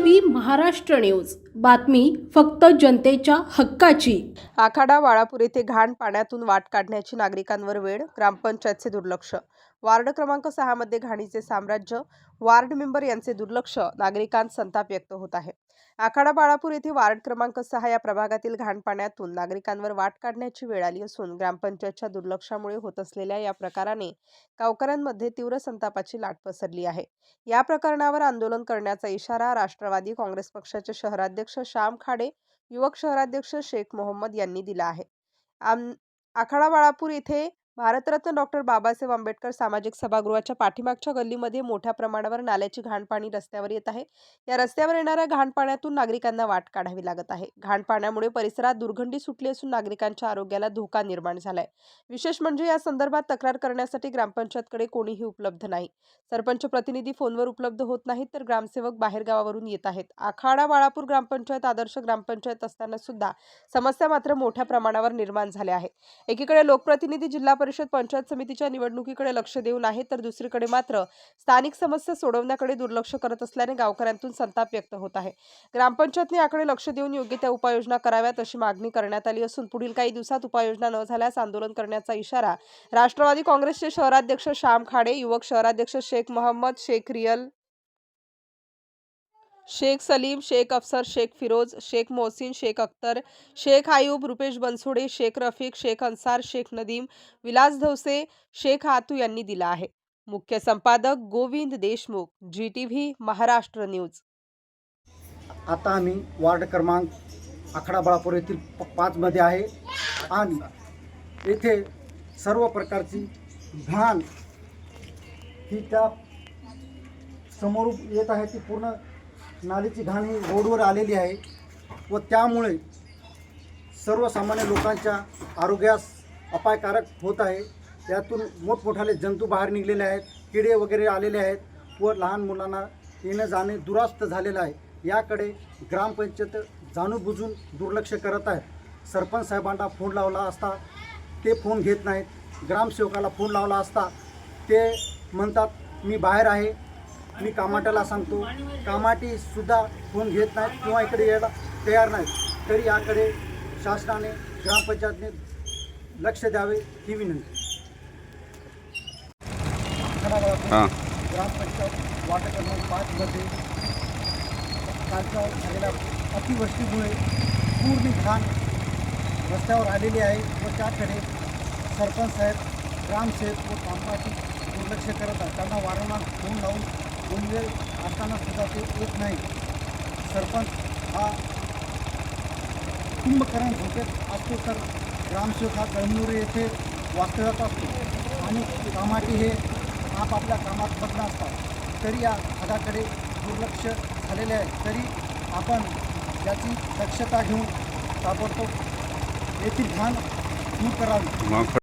V Maharashtra news. बातमी फक्त जनतेच्या हक्काची. आखाडा वाळापूर येथे घाण पाण्यातून वाट काढण्याची नागरिकांवर वेळ ग्रामपंचायतचे दुर्लक्ष. वार्ड क्रमांक सहा मध्ये घाणीचे साम्राज्य वार्ड मेंबर यांचे दुर्लक्ष नागरिकांत संताप व्यक्त होत आहे. आखाडा बाळापूर येथे वार्ड क्रमांक सहा या प्रभागातील घाण पाण्यातून नागरिकांवर वाट काढण्याची वेळ आली असून ग्रामपंचायतच्या दुर्लक्षामुळे होत असलेल्या या प्रकाराने गावकऱ्यांमध्ये तीव्र संतापाची लाट पसरली आहे. या प्रकरणावर आंदोलन करण्याचा इशारा राष्ट्रवादी काँग्रेस पक्षाचे शहराध्यक्ष अध्यक्ष श्याम खाडे युवक शहराध्यक्ष शेख मोहम्मद यांनी दिला आहे. आम आखाडा बाळापूर येथे भारतरत्न डॉक्टर बाबासाहेब आंबेडकर सामाजिक सभागृहाच्या पाठीमागच्या गल्लीमध्ये मोठ्या प्रमाणावर नाल्याची घाण पाणी रस्त्यावर येत आहे. या रस्त्यावर येणाऱ्या घाण पाण्यातून नागरिकांना वाट काढावी लागत आहे. घाण पाण्यामुळे परिसरात दुर्गंधी सुटली असून नागरिकांच्या आरोग्याला धोका निर्माण झालाय. विशेष म्हणजे या संदर्भात तक्रार करण्यासाठी ग्रामपंचायतकडे कोणीही उपलब्ध नाही. सरपंच प्रतिनिधी फोनवर उपलब्ध होत नाहीत तर ग्रामसेवक बाहेरगावावरून येत आहेत. आखाडा बाळापूर ग्रामपंचायत आदर्श ग्रामपंचायत असताना सुद्धा समस्या मात्र मोठ्या प्रमाणावर निर्माण झाल्या आहेत. एकीकडे लोकप्रतिनिधी जिल्हा परिषद पंचायत समितीच्या निवडणुकीकडे लक्ष देऊन आहे तर दुसरीकडे मात्र स्थानिक समस्या सोडवण्याकडे दुर्लक्ष करत असल्याने गावकऱ्यांतून संताप व्यक्त होत आहे. ग्रामपंचायतने याकडे लक्ष देऊन योग्य त्या उपाययोजना कराव्यात अशी मागणी करण्यात आली असून पुढील काही दिवसात उपाययोजना न झाल्यास आंदोलन करण्याचा इशारा राष्ट्रवादी काँग्रेसचे शहराध्यक्ष श्याम खाडे युवक शहराध्यक्ष शेख मोहम्मद शेख रियल शेख सलीम शेख अफसर शेख फिरोज शेख मोहसिन शेख अख्तर शेख आयूब रुपेश बनसोडे शेख रफीक शेख अन्सार शेख नदीम विलास धवसे शेख हातू यांनी दिला आहे. मुख्य संपादक Govind Deshmukh G T V Maharashtra news. आता आम्ही वार्ड क्रमांक आखडा बाळापूर येथील पाचमध्ये आहे. आणि येथे सर्व प्रकारची घाण ही त्या समोर येत आहे ती पूर्ण नालीची घाण ही रोडवर आलेली आहे व त्यामुळे सर्वसामान्य लोकांच्या आरोग्यास अपायकारक होत आहे. यातून मोठमोठाले जंतू बाहेर निघलेले आहेत किडे वगैरे आलेले आहेत व लहान मुलांना येणं जाणे दुरास्त झालेलं आहे. याकडे ग्रामपंचायत जाणूनबुजून दुर्लक्ष करत आहे. सरपंच साहेबांना फोन लावला असता ते फोन घेत नाहीत. ग्रामसेवकाला फोन लावला असता ते म्हणतात मी बाहेर आहे. मी कामाट्याला सांगतो कामाटीसुद्धा फोन घेत नाहीत किंवा इकडे यायला तयार नाहीत. तरी याकडे शासनाने ग्रामपंचायतने लक्ष द्यावे ही विनंती. हां. ग्रामपंचायत वार्ड क्रमांक पाचमध्ये कालच्या झालेल्या अतिवृष्टीमुळे पूर्ण घाण रस्त्यावर आलेली आहे व त्याकडे सरपंच साहेब ग्रामसेवक व कामगार दुर्लक्ष करत आहे त्यांना वारंवार फोन लावून दोन वेळ असताना सुद्धा ते येत नाही. सरपंच हा कुंभकरण होते असतो तर ग्रामसेवक हा कळमनुरी येथे वास्तव्यात असतो. आणि कामाटी हे आपापल्या कामात मग्न असतात. तरी या भागाकडे दुर्लक्ष झालेले आहे. तरी आपण याची दक्षता घेऊन ताबडतोब येथील घाण दूर करावी.